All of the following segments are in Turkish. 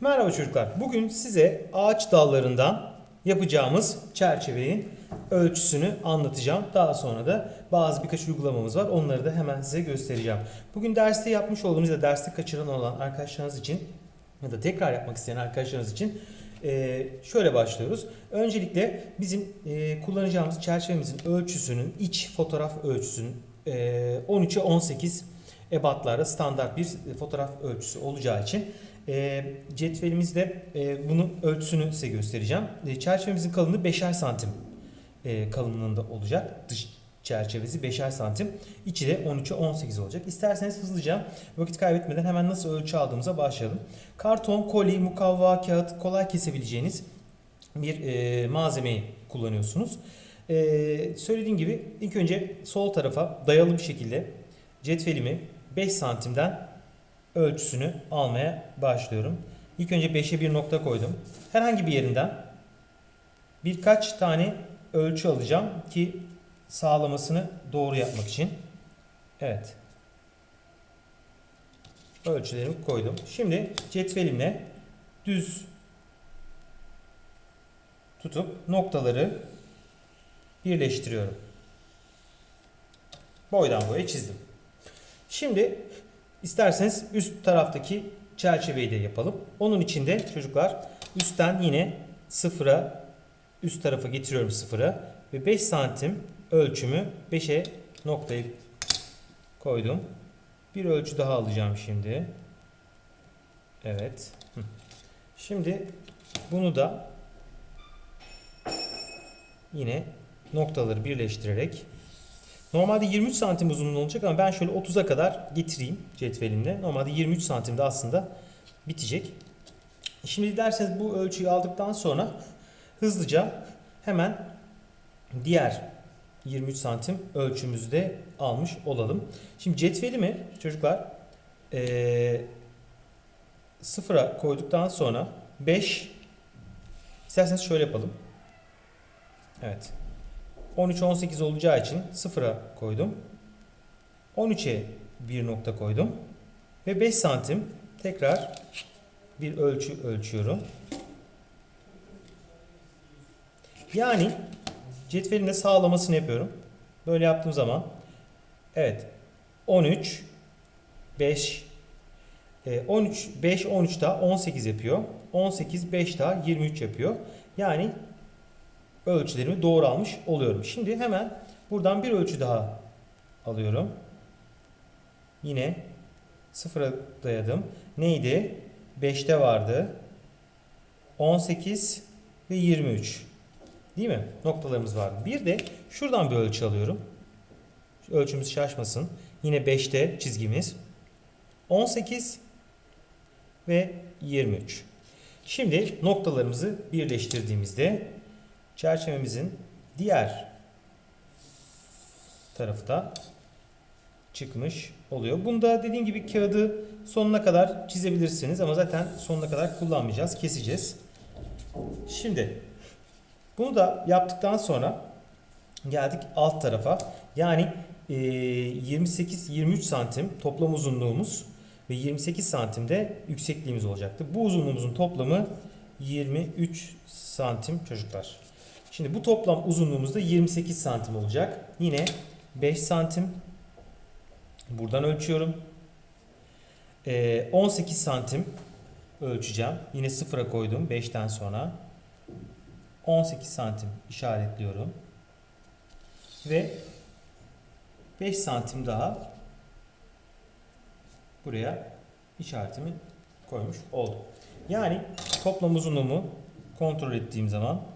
Merhaba çocuklar. Bugün size ağaç dallarından yapacağımız çerçevenin ölçüsünü anlatacağım. Daha sonra da bazı birkaç uygulamamız var. Onları da hemen size göstereceğim. Bugün derste yapmış olduğumuz ya derste kaçıran olan arkadaşlarınız için ya da tekrar yapmak isteyen arkadaşlarınız için e, şöyle başlıyoruz. Öncelikle bizim e, kullanacağımız çerçevemizin ölçüsünün iç fotoğraf ölçüsünün e, 13'e 18 ebatlarda standart bir fotoğraf ölçüsü olacağı için e, cetvelimizde e, bunun ölçüsünü size göstereceğim. E, çerçevemizin kalınlığı 5'er santim e, kalınlığında olacak. Dış çerçevesi 5'er santim. İçi de 13'e 18 olacak. İsterseniz hızlıca vakit kaybetmeden hemen nasıl ölçü aldığımıza başlayalım. Karton, koli, mukavva, kağıt kolay kesebileceğiniz bir e, malzemeyi kullanıyorsunuz. E, söylediğim gibi ilk önce sol tarafa dayalı bir şekilde cetvelimi 5 santimden ölçüsünü almaya başlıyorum. İlk önce 5'e bir nokta koydum. Herhangi bir yerinden birkaç tane ölçü alacağım ki sağlamasını doğru yapmak için. Evet. Ölçülerimi koydum. Şimdi cetvelimle düz tutup noktaları birleştiriyorum. Boydan boya çizdim. Şimdi isterseniz üst taraftaki çerçeveyi de yapalım. Onun için de çocuklar üstten yine sıfıra üst tarafa getiriyorum sıfıra ve 5 santim ölçümü 5'e noktayı koydum. Bir ölçü daha alacağım şimdi. Evet. Şimdi bunu da yine noktaları birleştirerek Normalde 23 santim uzunluğu olacak ama ben şöyle 30'a kadar getireyim cetvelimle. Normalde 23 santimde aslında bitecek. Şimdi derseniz bu ölçüyü aldıktan sonra hızlıca hemen diğer 23 santim ölçümüzü de almış olalım. Şimdi cetvelimi çocuklar ee, sıfıra koyduktan sonra 5 isterseniz şöyle yapalım. Evet. 13-18 olacağı için sıfıra koydum. 13'e bir nokta koydum. Ve 5 santim tekrar bir ölçü ölçüyorum. Yani cetvelin de sağlamasını yapıyorum. Böyle yaptığım zaman evet 13 5 13 5 13 daha 18 yapıyor. 18 5 daha 23 yapıyor. Yani ölçülerimi doğru almış oluyorum. Şimdi hemen buradan bir ölçü daha alıyorum. Yine sıfıra dayadım. Neydi? 5'te vardı. 18 ve 23. Değil mi? Noktalarımız vardı. Bir de şuradan bir ölçü alıyorum. Ölçümüz şaşmasın. Yine 5'te çizgimiz. 18 ve 23. Şimdi noktalarımızı birleştirdiğimizde çerçevemizin diğer tarafı da çıkmış oluyor. Bunda dediğim gibi kağıdı sonuna kadar çizebilirsiniz ama zaten sonuna kadar kullanmayacağız. Keseceğiz. Şimdi bunu da yaptıktan sonra geldik alt tarafa. Yani 28-23 santim toplam uzunluğumuz ve 28 santimde yüksekliğimiz olacaktı. Bu uzunluğumuzun toplamı 23 santim çocuklar. Şimdi bu toplam uzunluğumuz da 28 santim olacak. Yine 5 santim. Buradan ölçüyorum. 18 santim ölçeceğim. Yine sıfıra koydum 5'ten sonra. 18 santim işaretliyorum. Ve 5 santim daha buraya işaretimi koymuş oldum. Yani toplam uzunluğumu kontrol ettiğim zaman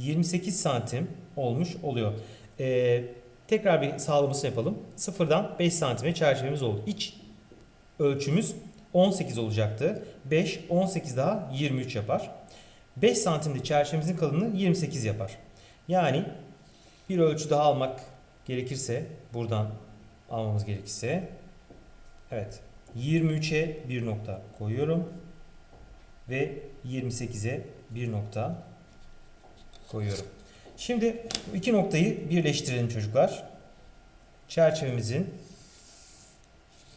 28 santim olmuş oluyor. Ee, tekrar bir sağlamasını yapalım. Sıfırdan 5 santime çerçevemiz oldu. İç ölçümüz 18 olacaktı. 5, 18 daha 23 yapar. 5 santimde çerçevemizin kalınlığı 28 yapar. Yani bir ölçü daha almak gerekirse buradan almamız gerekirse evet 23'e bir nokta koyuyorum ve 28'e bir nokta koyuyorum. Şimdi iki noktayı birleştirelim çocuklar. Çerçevemizin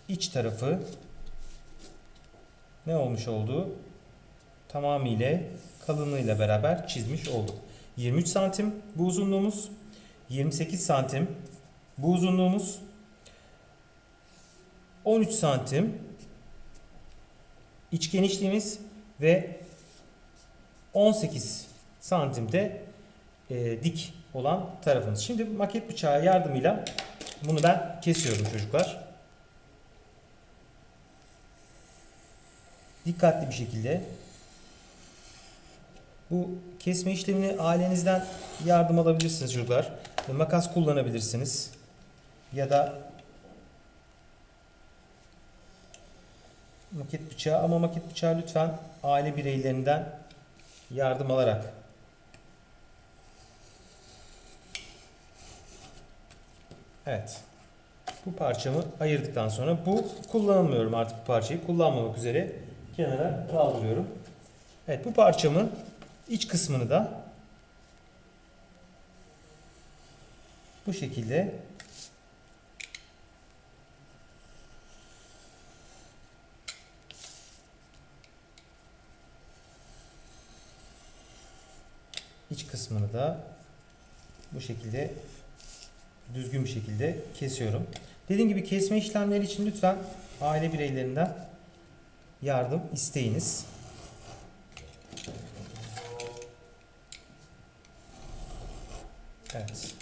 iç tarafı ne olmuş oldu? tamamıyla kalınlığıyla beraber çizmiş olduk. 23 santim bu uzunluğumuz. 28 santim bu uzunluğumuz. 13 santim iç genişliğimiz ve 18 santimde e, dik olan tarafımız. Şimdi maket bıçağı yardımıyla bunu ben kesiyorum çocuklar. Dikkatli bir şekilde. Bu kesme işlemini ailenizden yardım alabilirsiniz çocuklar. Makas kullanabilirsiniz. Ya da maket bıçağı ama maket bıçağı lütfen aile bireylerinden yardım alarak Evet. Bu parçamı ayırdıktan sonra bu kullanılmıyorum artık bu parçayı kullanmamak üzere kenara kaldırıyorum. Evet bu parçamın iç kısmını da bu şekilde iç kısmını da bu şekilde düzgün bir şekilde kesiyorum. Dediğim gibi kesme işlemleri için lütfen aile bireylerinden yardım isteyiniz. Evet.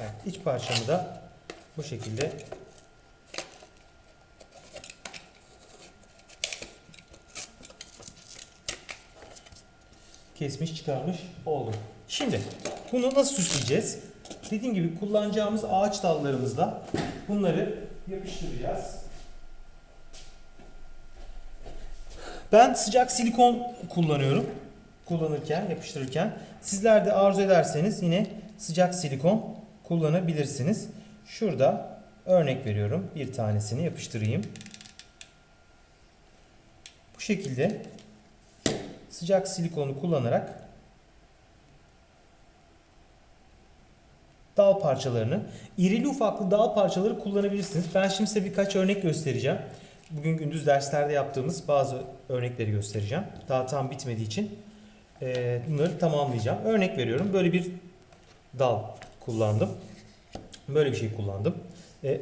Evet, iç parçamı da bu şekilde kesmiş çıkarmış oldum. Şimdi bunu nasıl süsleyeceğiz? Dediğim gibi kullanacağımız ağaç dallarımızla bunları yapıştıracağız. Ben sıcak silikon kullanıyorum. Kullanırken, yapıştırırken. Sizler de arzu ederseniz yine sıcak silikon kullanabilirsiniz. Şurada örnek veriyorum. Bir tanesini yapıştırayım. Bu şekilde sıcak silikonu kullanarak dal parçalarını, irili ufaklı dal parçaları kullanabilirsiniz. Ben şimdi size birkaç örnek göstereceğim. Bugün gündüz derslerde yaptığımız bazı örnekleri göstereceğim. Daha tam bitmediği için eee, bunları tamamlayacağım. Örnek veriyorum. Böyle bir dal kullandım. Böyle bir şey kullandım. E,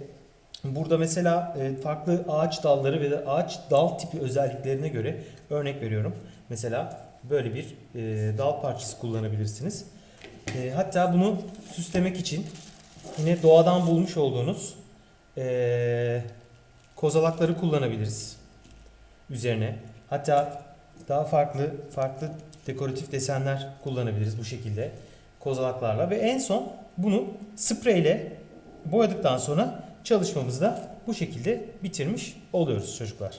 Burada mesela e, farklı ağaç dalları ve de ağaç dal tipi özelliklerine göre örnek veriyorum. Mesela böyle bir e, dal parçası kullanabilirsiniz. E, hatta bunu süslemek için yine doğadan bulmuş olduğunuz e, kozalakları kullanabiliriz üzerine. Hatta daha farklı farklı dekoratif desenler kullanabiliriz bu şekilde kozalaklarla ve en son bunu spreyle boyadıktan sonra çalışmamızı da bu şekilde bitirmiş oluyoruz çocuklar.